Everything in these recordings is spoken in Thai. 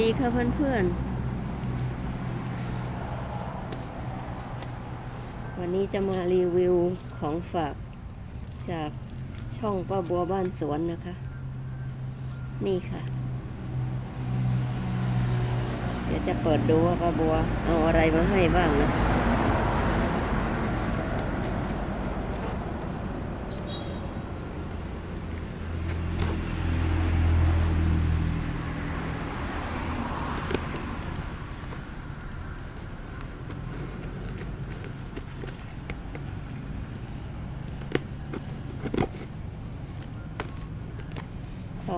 ดีค่ะเพื่อนๆ วันนี้จะมารีวิวของฝากจากช่องป้าบัวบ้านสวนนะคะ นี่ค่ะ เดี๋ยวจะเปิดดูว่าป้าบัวเอาอะไรมาให้บ้างนะ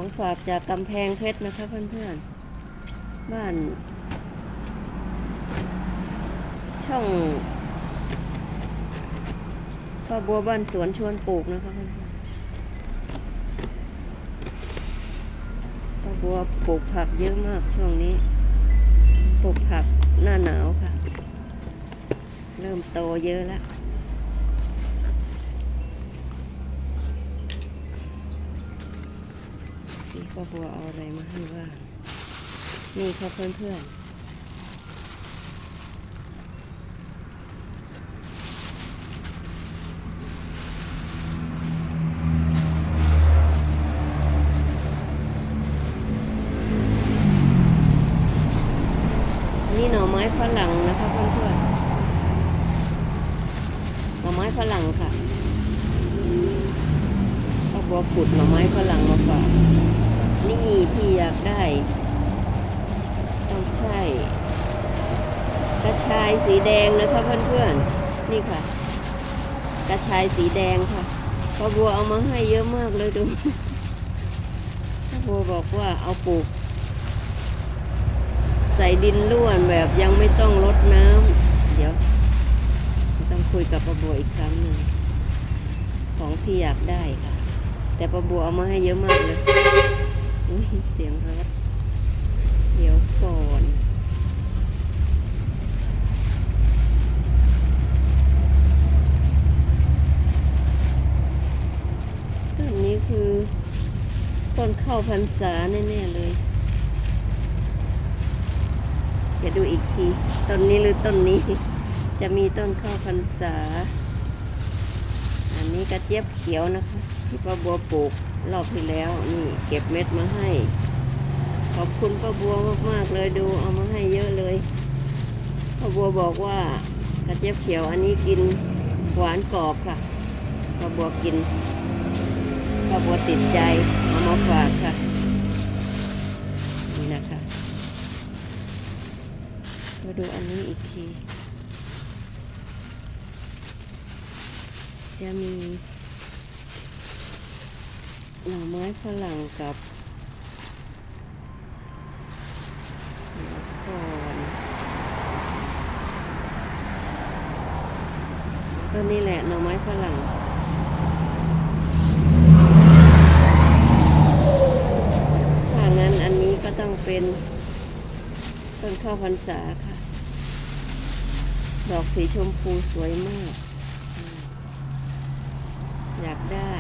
ของฝากจากกำแพงเพชรนะคะเพื่อนๆ บ้าน ช่องป้าบัวบ้านสวนชวนปลูกนะคะเพื่อนๆป้าบัวปลูกผักเยอะมากช่วงนี้ ปลูกผักหน้าหนาวค่ะ เริ่มโตเยอะแล้ว ป้าบัวเอาอะไรมาให้บ้างนี่ครับเพื่อนๆอันนี่หน่อไม้ฝรั่งนะคะเพื่อนๆ หน่อไม้ฝรั่งค่ะป้าบัวขุดหน่อไม้ฝรั่งมาฝาก นี่ที่อยากได้ต้องใช่ กระชายสีแดงนะคะเพื่อนๆ นี่ค่ะ กระชายสีแดงค่ะป้าบัวเอามาให้เยอะมากเลยดูป้าบัวบอกว่าเอาปลูก ใส่ดินล้วนแบบยังไม่ต้องรดน้ำเดี๋ยว ต้องคุยกับป้าบัวอีกครั้งหนึ่งของที่อยากได้ค่ะ แต่ป้าบัวเอามาให้เยอะมากเลย อุ้ยเสียงรถ เดี๋ยวก่อนต้นนี้คือต้นข้าวพรรษาแน่ ๆ เลยเดี๋ยวดูอีกที ต้นนี้หรือต้นนี้ จะมีต้นข้าวพรรษา นนี้กระเจี๊ยบเขียวนะคะที่ป้าบัวปลูกรอบที่แล้วนี่เก็บเม็ดมาให้ ขอบคุณป้าบัวมากๆเลยดูเอามาให้เยอะเลยป้าบัวบอกว่ากระเจี๊ยบเขียวอันนี้กินหวานกรอบค่ะป้าบัวกินป้าบัวติดใจเอามาฝากค่ะนี่นะคะมาดูอันนี้อีกที จะมีหน่อไม้ฝรั่งกับก่อนต้นนี้แหละหน่อไม้ฝรั่งถ้างั้นอันนี้ก็ต้องเป็นต้นข้าวพรรษาค่ะ ดอกสีชมพูสวยมาก อยากได้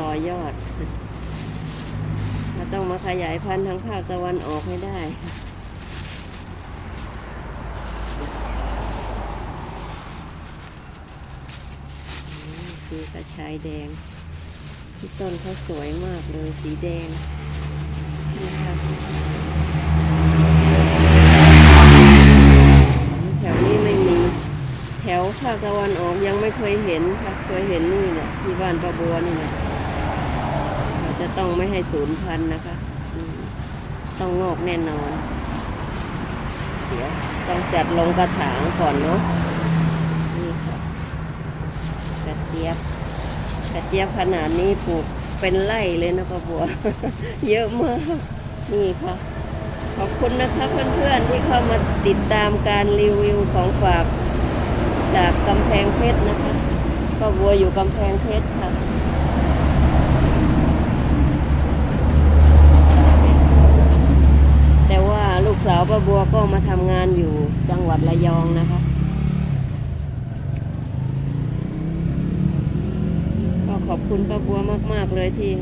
ต้ อยอดเราต้องมาขยายพันธุ์ทางภาคตะวันออกให้ได้นี่คือกระชายแดง ที่ต้นเขาสวยมากเลยสีแดงนี่ค่ะแถวนี้ไม่มี แถวภาคตะวันออกยังไม่เคยเห็นค่ะ เคยเห็นนี่แหละที่บ้านประบัวนี่แหละเรา จะต้องไม่ให้สูญพันธุ์นะคะ ต้องงอกแน่นอน เดี๋ยวต้องจัดลงกระถางก่อนเนาะนี่ค่ะกระเจี๊ยบกระเจี๊ยบขนาดนี้ปลูกเป็นไร่เลยนะประบัว เยอะมาก นี่ค่ะ ขอบคุณนะคะเพื่อนๆที่เข้ามาติดตามการรีวิวของฝากจากกำแพงเพชรนะคะป้าบัวอยู่กำแพงเพชรค่ะ แต่ว่าลูกสาวป้าบัวก็มาทำงานอยู่จังหวัดระยองนะคะ ก็ขอบคุณป้าบัวมาก ๆ เลยที่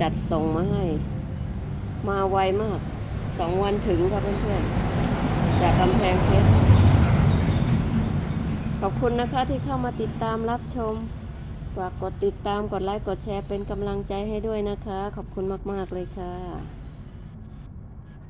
จัดส่งมาให้ มาไวมากสองวันถึงครับเพื่อนๆ จากกำแพงเพชร ขอบคุณนะคะที่เข้ามาติดตามรับชม ฝากกดติดตามกดไลค์กดแชร์เป็นกำลังใจให้ด้วยนะคะ ขอบคุณมาก ๆ เลยค่ะ